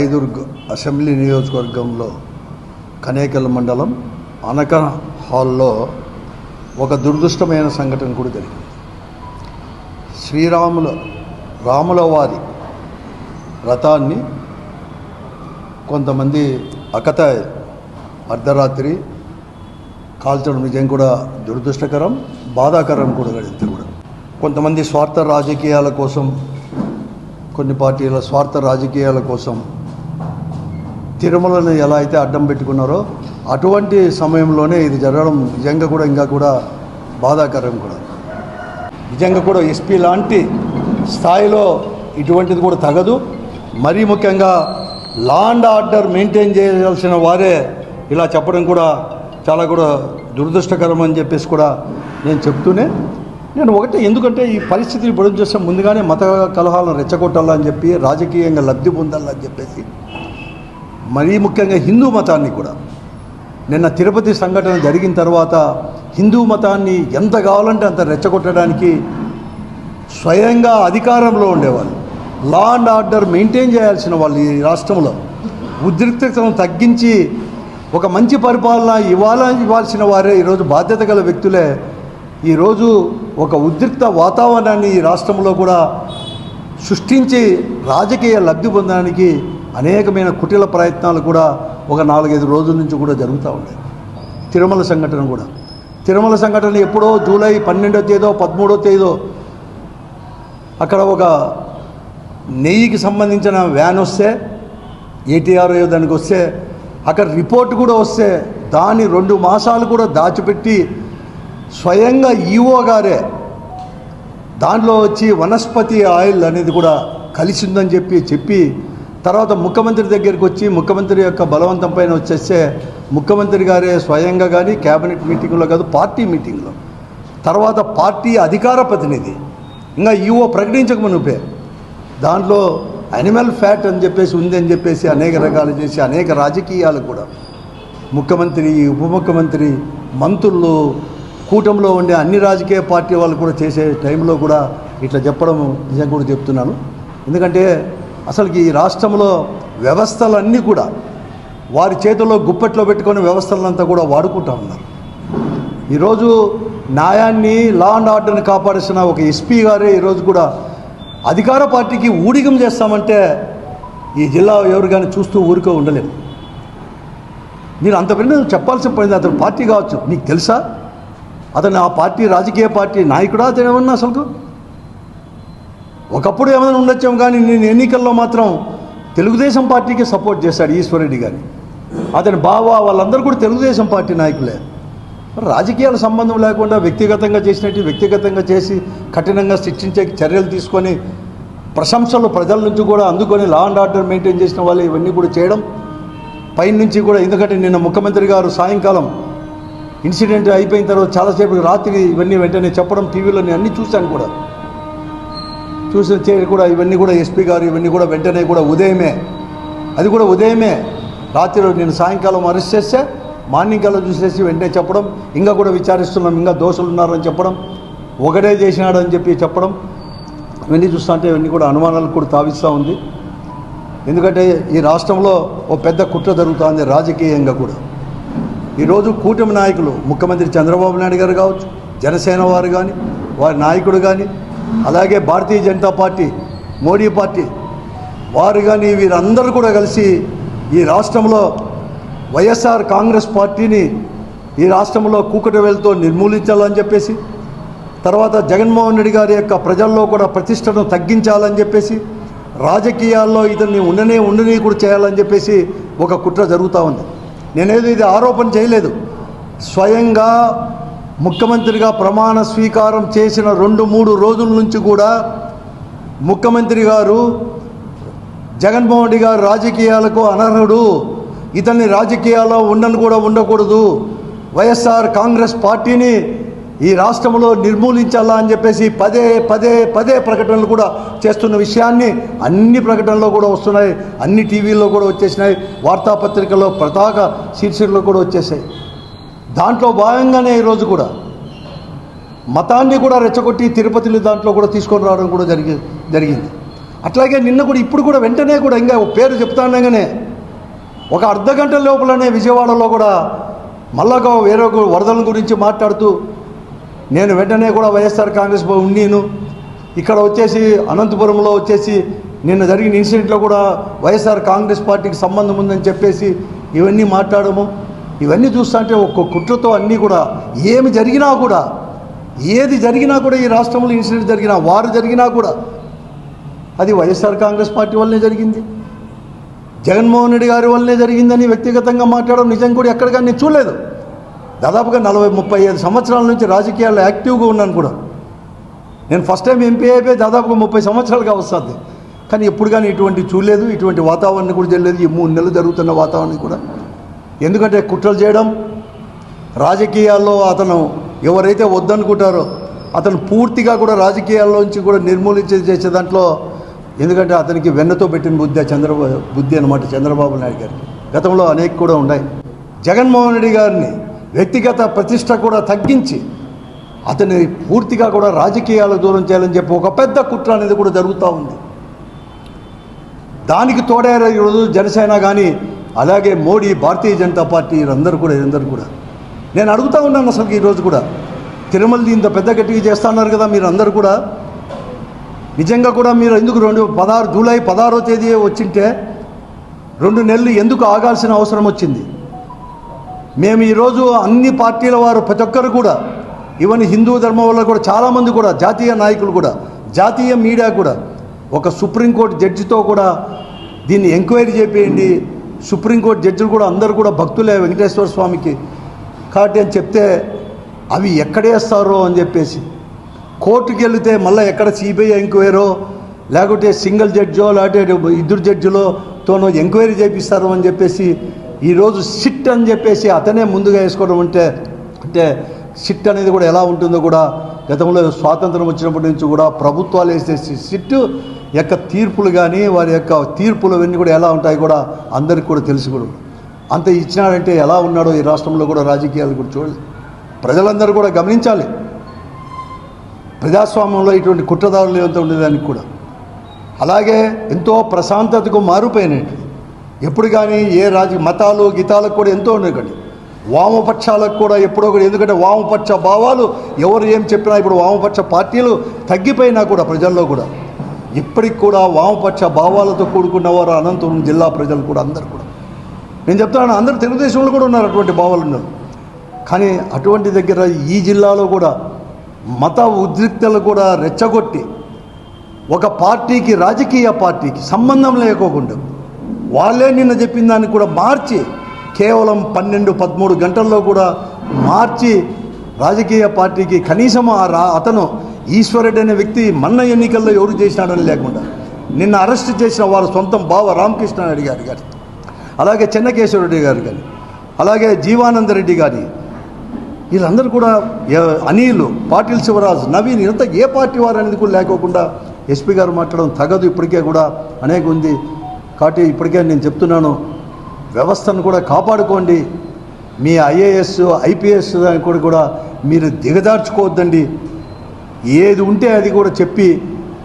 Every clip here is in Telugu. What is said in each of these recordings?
ఐదుర్గ్ అసెంబ్లీ నియోజకవర్గంలో కనేకల్ మండలం అనక హాల్లో ఒక దురదృష్టమైన సంఘటన కూడా జరిగింది. శ్రీరాముల రాముల వారి రథాన్ని కొంతమంది అకత అర్ధరాత్రి కాల్చడం నిజం కూడా దురదృష్టకరం బాధాకరం కూడా ఇది కూడా. కొంతమంది స్వార్థ రాజకీయాల కోసం కొన్ని పార్టీల స్వార్థ రాజకీయాల కోసం తిరుమలను ఎలా అయితే అడ్డం పెట్టుకున్నారో అటువంటి సమయంలోనే ఇది జరగడం నిజంగా కూడా ఇంకా కూడా బాధాకరం కూడా. నిజంగా కూడా ఎస్పీ లాంటి స్థాయిలో ఇటువంటిది కూడా తగదు. మరీ ముఖ్యంగా లా అండ్ ఆర్డర్ మెయింటైన్ చేయాల్సిన వారే ఇలా చెప్పడం కూడా చాలా కూడా దురదృష్టకరం అని చెప్పేసి కూడా నేను చెప్తూనే నేను ఒకటే ఎందుకంటే ఈ పరిస్థితిని ఇప్పుడు చూస్తే ముందుగానే మత కలహాలను రెచ్చగొట్టాలని చెప్పి రాజకీయంగా లబ్ధి పొందాలని చెప్పేసి మరీ ముఖ్యంగా హిందూ మతాన్ని కూడా. నిన్న తిరుపతి సంఘటన జరిగిన తర్వాత హిందూ మతాన్ని ఎంత కావాలంటే అంత రెచ్చగొట్టడానికి స్వయంగా అధికారంలో ఉండేవాళ్ళు. లా అండ్ ఆర్డర్ మెయింటైన్ చేయాల్సిన వాళ్ళు ఈ రాష్ట్రంలో. ఉద్రిక్తతను తగ్గించి ఒక మంచి పరిపాలన ఇవ్వాల ఇవ్వాల్సిన వారే ఈరోజు బాధ్యత గల వ్యక్తులే. ఈరోజు ఒక ఉద్రిక్త వాతావరణాన్ని ఈ రాష్ట్రంలో కూడా సృష్టించి రాజకీయ లబ్ధి పొందడానికి అనేకమైన కుటిల ప్రయత్నాలు కూడా ఒక నాలుగైదు రోజుల నుంచి కూడా జరుగుతూ ఉన్నాయి. తిరుమల సంఘటన కూడా. తిరుమల సంఘటన ఎప్పుడో జూలై పన్నెండో తేదో పదమూడో తేదో అక్కడ ఒక నెయ్యికి సంబంధించిన వ్యాన్ వస్తే ఏటీఆర్ దానికి వస్తే అక్కడ రిపోర్ట్ కూడా వస్తే దాని రెండు మాసాలు కూడా దాచిపెట్టి స్వయంగా ఈఓ గారే దాంట్లో వచ్చి వనస్పతి ఆయిల్ అనేది కూడా కలిసిందని చెప్పి చెప్పి తర్వాత ముఖ్యమంత్రి దగ్గరికి వచ్చి ముఖ్యమంత్రి యొక్క బలవంతం పైన వచ్చేస్తే ముఖ్యమంత్రి గారే స్వయంగా కానీ క్యాబినెట్ మీటింగ్లో కాదు పార్టీ మీటింగ్లో. తర్వాత పార్టీ అధికార ప్రతినిధి. ఇంకా ఈఓ ప్రకటించక మునిపే. దాంట్లో అనిమల్ ఫ్యాట్ అని చెప్పేసి ఉంది అని చెప్పేసి అనేక రకాలు చేసి అనేక రాజకీయాలు కూడా. ముఖ్యమంత్రి ఉప ముఖ్యమంత్రి మంత్రులు కూటమిలో ఉండే అన్ని రాజకీయ పార్టీ వాళ్ళు కూడా చేసే టైంలో కూడా ఇట్లా చెప్పడం నిజం కూడా చెప్తున్నాను. ఎందుకంటే అసలుకి ఈ రాష్ట్రంలో వ్యవస్థలన్నీ కూడా వారి చేతుల్లో గుప్పెట్లో పెట్టుకొని వ్యవస్థలంతా కూడా వాడుకుంటా ఉన్నారు. ఈరోజు న్యాయాన్ని లా అండ్ ఆర్డర్ని కాపాడేసిన ఒక ఎస్పీ గారే ఈరోజు కూడా అధికార పార్టీకి ఊడిగం చేస్తామంటే ఈ జిల్లా ఎవరు కానీ చూస్తూ ఊరికో ఉండలేము. మీరు అంత పెద్ద చెప్పాల్సిన పడింది అతను పార్టీ కావచ్చు. నీకు తెలుసా? అతను ఆ పార్టీ రాజకీయ పార్టీ నాయకుడా? అతను ఏమన్నా అసలు ఒకప్పుడు ఏమైనా ఉండొచ్చాం కానీ నేను ఎన్నికల్లో మాత్రం తెలుగుదేశం పార్టీకి సపోర్ట్ చేశాడు ఈశ్వరెడ్డి గారిని అతని బావ వాళ్ళందరూ కూడా తెలుగుదేశం పార్టీ నాయకులే. రాజకీయాల సంబంధం లేకుండా వ్యక్తిగతంగా చేసినట్టు వ్యక్తిగతంగా చేసి కఠినంగా శిక్షించే చర్యలు తీసుకొని ప్రశంసలు ప్రజల నుంచి కూడా అందుకొని లా అండ్ ఆర్డర్ మెయింటైన్ చేసిన వాళ్ళు ఇవన్నీ కూడా చేయడం. పైన నుంచి కూడా ఎందుకంటే నిన్న ముఖ్యమంత్రి గారు సాయంకాలం ఇన్సిడెంట్ అయిపోయిన తర్వాత చాలాసేపు రాత్రి ఇవన్నీ వెంటనే చెప్పడం టీవీలో నేను అన్నీ చూశాను కూడా. చూసిన చే కూడా ఇవన్నీ కూడా ఎస్పీ గారు ఇవన్నీ కూడా వెంటనే కూడా ఉదయమే. అది కూడా ఉదయమే. రాత్రి నేను సాయంకాలం అరెస్ట్ చేస్తే మార్నింగ్ కల్లా చూసేసి వెంటనే చెప్పడం ఇంకా కూడా విచారిస్తున్నాం ఇంకా దోషులు ఉన్నారని చెప్పడం ఒకటే చేసినాడు అని చెప్పి చెప్పడం ఇవన్నీ చూస్తుంటే ఇవన్నీ కూడా అనుమానాలు కూడా తావిస్తూ ఉంది. ఎందుకంటే ఈ రాష్ట్రంలో ఓ పెద్ద కుట్ర జరుగుతుంది రాజకీయంగా కూడా. ఈరోజు కూటమి నాయకులు ముఖ్యమంత్రి చంద్రబాబు నాయుడు గారు కావచ్చు జనసేన వారు కానీ వారి నాయకుడు కానీ అలాగే భారతీయ జనతా పార్టీ మోడీ పార్టీ వారు కానీ వీరందరూ కూడా కలిసి ఈ రాష్ట్రంలో వైఎస్ఆర్ కాంగ్రెస్ పార్టీని ఈ రాష్ట్రంలో కూకటవేలతో నిర్మూలించాలని చెప్పేసి తర్వాత జగన్మోహన్ రెడ్డి గారి యొక్క ప్రజల్లో కూడా ప్రతిష్టను తగ్గించాలని చెప్పేసి రాజకీయాల్లో ఇతన్ని ఉండనే ఉండని కూడా చేయాలని చెప్పేసి ఒక కుట్ర జరుగుతూ ఉంది. నేనేదో ఇది ఆరోపణ చేయలేదు. స్వయంగా ముఖ్యమంత్రిగా ప్రమాణ స్వీకారం చేసిన రెండు మూడు రోజుల నుంచి కూడా ముఖ్యమంత్రి గారు జగన్మోహన్ రెడ్డి గారు రాజకీయాలకు అనర్హుడు. ఇతన్ని రాజకీయాల్లో ఉండను కూడా ఉండకూడదు. వైఎస్ఆర్ కాంగ్రెస్ పార్టీని ఈ రాష్ట్రంలో నిర్మూలించాలా అని చెప్పేసి పదే పదే పదే ప్రకటనలు కూడా చేస్తున్న విషయాన్ని అన్ని ప్రకటనలో కూడా వస్తున్నాయి. అన్ని టీవీల్లో కూడా వచ్చేసినాయి. వార్తాపత్రికల్లో ప్రతాక శీర్షికలు కూడా వచ్చేసాయి. దాంట్లో భాగంగానే ఈరోజు కూడా మతాన్ని కూడా రెచ్చగొట్టి తిరుపతిలో దాంట్లో కూడా తీసుకొని రావడం కూడా జరిగి జరిగింది. అట్లాగే నిన్న కూడా ఇప్పుడు కూడా వెంటనే కూడా ఇంకా పేరు చెప్తానగానే ఒక అర్ధ గంట లోపలనే విజయవాడలో కూడా మళ్ళా వేరొక వేరే వరదల గురించి మాట్లాడుతూ నేను వెంటనే కూడా వైఎస్ఆర్ కాంగ్రెస్ ఉండేను. ఇక్కడ వచ్చేసి అనంతపురంలో వచ్చేసి నిన్న జరిగిన ఇన్సిడెంట్లో కూడా వైఎస్ఆర్ కాంగ్రెస్ పార్టీకి సంబంధం ఉందని చెప్పేసి ఇవన్నీ మాట్లాడము. ఇవన్నీ చూస్తుంటే ఒక్క కుట్రతో అన్నీ కూడా ఏమి జరిగినా కూడా ఏది జరిగినా కూడా ఈ రాష్ట్రంలో ఇన్సిడెంట్ జరిగినా వారు జరిగినా కూడా అది వైఎస్ఆర్ కాంగ్రెస్ పార్టీ వల్లనే జరిగింది. జగన్మోహన్ రెడ్డి గారి వల్లనే జరిగిందని వ్యక్తిగతంగా మాట్లాడడం నిజం కూడా ఎక్కడ నేను చూడలేదు. దాదాపుగా నలభై ముప్పై ఐదు సంవత్సరాల నుంచి రాజకీయాల్లో యాక్టివ్గా ఉన్నాను కూడా. నేను ఫస్ట్ టైం ఎంపీ అయిపోయి దాదాపుగా ముప్పై సంవత్సరాలుగా వస్తుంది. కానీ ఎప్పుడు కానీ ఇటువంటి చూడలేదు ఇటువంటి వాతావరణం కూడా జరగలేదు ఈ మూడు నెలలు జరుగుతున్న వాతావరణం కూడా. ఎందుకంటే కుట్రలు చేయడం రాజకీయాల్లో అతను ఎవరైతే వద్దనుకుంటారో అతను పూర్తిగా కూడా రాజకీయాల్లోంచి కూడా నిర్మూలించే చేసే దాంట్లో ఎందుకంటే అతనికి వెన్నతో పెట్టిన బుద్ధి చంద్రబాబు బుద్ధి అనమాట చంద్రబాబు నాయుడు గారికి. గతంలో అనేక కూడా ఉన్నాయి. జగన్మోహన్ రెడ్డి గారిని వ్యక్తిగత ప్రతిష్ట కూడా తగ్గించి అతని పూర్తిగా కూడా రాజకీయాల దూరం చేయాలని చెప్పి ఒక పెద్ద కుట్ర అనేది కూడా జరుగుతూ ఉంది. దానికి తోడారు ఈరోజు జనసేన కానీ అలాగే మోడీ భారతీయ జనతా పార్టీ అందరూ కూడా వీరందరూ కూడా. నేను అడుగుతా ఉన్నాను అసలు ఈరోజు కూడా. తిరుమలది ఇంత పెద్ద గట్టిగా చేస్తున్నారు కదా మీరు అందరు కూడా. నిజంగా కూడా మీరు ఎందుకు రెండు పదహారు జూలై పదహారో తేదీ వచ్చింటే రెండు నెలలు ఎందుకు ఆగాల్సిన అవసరం వచ్చింది? మేము ఈరోజు అన్ని పార్టీల వారు ప్రతి ఒక్కరు కూడా ఈవెన్ హిందూ ధర్మం వల్ల కూడా చాలామంది కూడా జాతీయ నాయకులు కూడా జాతీయ మీడియా కూడా ఒక సుప్రీంకోర్టు జడ్జితో కూడా దీన్ని ఎంక్వైరీ చేపేయండి. సుప్రీంకోర్టు జడ్జిలు కూడా అందరూ కూడా భక్తులే వెంకటేశ్వర స్వామికి. కాబట్టి అని చెప్తే అవి ఎక్కడేస్తారో అని చెప్పేసి. కోర్టుకి వెళితే మళ్ళీ ఎక్కడ సిబిఐ ఎంక్వైరో లేకుంటే సింగిల్ జడ్జో లేకపోతే ఇద్దరు జడ్జిలతోనో ఎంక్వైరీ చేపిస్తారో అని చెప్పేసి ఈరోజు సిట్ అని చెప్పేసి అతనే ముందుగా వేసుకోవడం అంటే అంటే సిట్ అనేది కూడా ఎలా ఉంటుందో కూడా గతంలో స్వాతంత్రం వచ్చినప్పటి నుంచి కూడా ప్రభుత్వాలు వేసే సిట్ యొక్క తీర్పులు కానీ వారి యొక్క తీర్పులు అవన్నీ కూడా ఎలా ఉంటాయి కూడా అందరికి కూడా తెలుసు కూడా. అంత ఇచ్చినాడంటే ఎలా ఉన్నాడో ఈ రాష్ట్రంలో కూడా రాజకీయాలు కూడా చూడాలి. ప్రజలందరూ కూడా గమనించాలి. ప్రజాస్వామ్యంలో ఇటువంటి కుట్రదారులు ఎంత ఉండేదానికి కూడా. అలాగే ఎంతో ప్రశాంతతకు మారిపోయినాయి ఎప్పుడు కానీ ఏ రాజ మతాలు గీతాలకు కూడా ఎంతో ఉన్నాయి వామపక్షాలకు కూడా ఎప్పుడో కూడా ఎందుకంటే వామపక్ష భావాలు ఎవరు ఏం చెప్పినా ఇప్పుడు వామపక్ష పార్టీలు తగ్గిపోయినా కూడా ప్రజల్లో కూడా. ఇప్పటికి కూడా వామపక్ష భావాలతో కూడుకున్న వారు అనంతపురం జిల్లా ప్రజలు కూడా అందరు కూడా. నేను చెప్తున్నాను అందరూ తెలుగుదేశంలో కూడా ఉన్నారు అటువంటి భావాలు ఉన్నారు కానీ అటువంటి దగ్గర ఈ జిల్లాలో కూడా మత ఉద్రిక్తలు కూడా రెచ్చగొట్టి ఒక పార్టీకి రాజకీయ పార్టీకి సంబంధం లేకోకుండా వాళ్ళే నిన్న చెప్పిన దాన్ని కూడా మార్చి కేవలం పన్నెండు పదమూడు గంటల్లో కూడా మార్చి రాజకీయ పార్టీకి కనీసం ఆ రా అతను ఈశ్వరుడు అనే వ్యక్తి మన్న ఎన్నికల్లో ఎవరు చేసినాడని లేకుండా నిన్న అరెస్ట్ చేసిన వారు సొంతం బావ రామకృష్ణారెడ్డి గారి గారు. అలాగే చెన్నకేశ్వరరెడ్డి గారు కానీ అలాగే జీవానందరెడ్డి గారి. వీళ్ళందరూ కూడా ఏ- అనిల్ పాటిల్ శివరాజ్ నవీన్ ఇంత ఏ పార్టీ వారు అనేది కూడా లేకోకుండా ఎస్పీ గారు మాట్లాడడం తగదు. ఇప్పటికే కూడా అనేక ఉంది కాబట్టి ఇప్పటికే నేను చెప్తున్నాను. వ్యవస్థను కూడా కాపాడుకోండి. మీ ఐఏఎస్ ఐపీఎస్ దాని కూడా కూడా మీరు దిగదార్చుకోవద్దండి. ఏది ఉంటే అది కూడా చెప్పి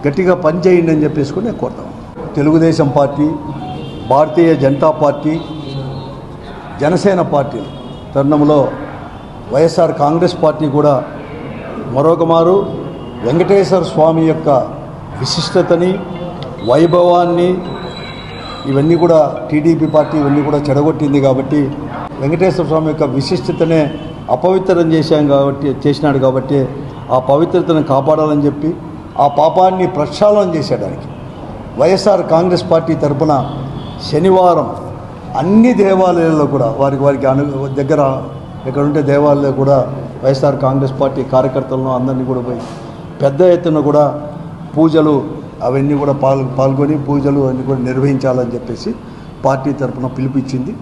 గట్టిగా పనిచేయండి అని చెప్పేసి కూడా నేను కోరుతాను Telugu Desam party Bharatiya Janata party Janasena party తరుణంలో వైఎస్ఆర్ కాంగ్రెస్ పార్టీ కూడా మరొక మారు వెంకటేశ్వర స్వామి యొక్క విశిష్టతని వైభవాన్ని ఇవన్నీ కూడా టీడీపీ పార్టీ ఇవన్నీ కూడా చెడగొట్టింది కాబట్టి వెంకటేశ్వర స్వామి యొక్క విశిష్టతనే అపవిత్రం చేశాం కాబట్టి చేసినాడు కాబట్టి ఆ పవిత్రతను కాపాడాలని చెప్పి ఆ పాపాన్ని ప్రక్షాళన చేసేయడానికి వైఎస్ఆర్ కాంగ్రెస్ పార్టీ తరపున శనివారం అన్ని దేవాలయాల్లో కూడా వారికి వారికి అను దగ్గర ఎక్కడ ఉంటే కూడా వైఎస్ఆర్ కాంగ్రెస్ పార్టీ కార్యకర్తలను అందరినీ కూడా పోయి పెద్ద ఎత్తున కూడా పూజలు అవన్నీ కూడా పాల్ పాల్గొని పూజలు అన్నీ కూడా నిర్వహించాలని చెప్పేసి పార్టీ తరపున పిలుపు ఇచ్చింది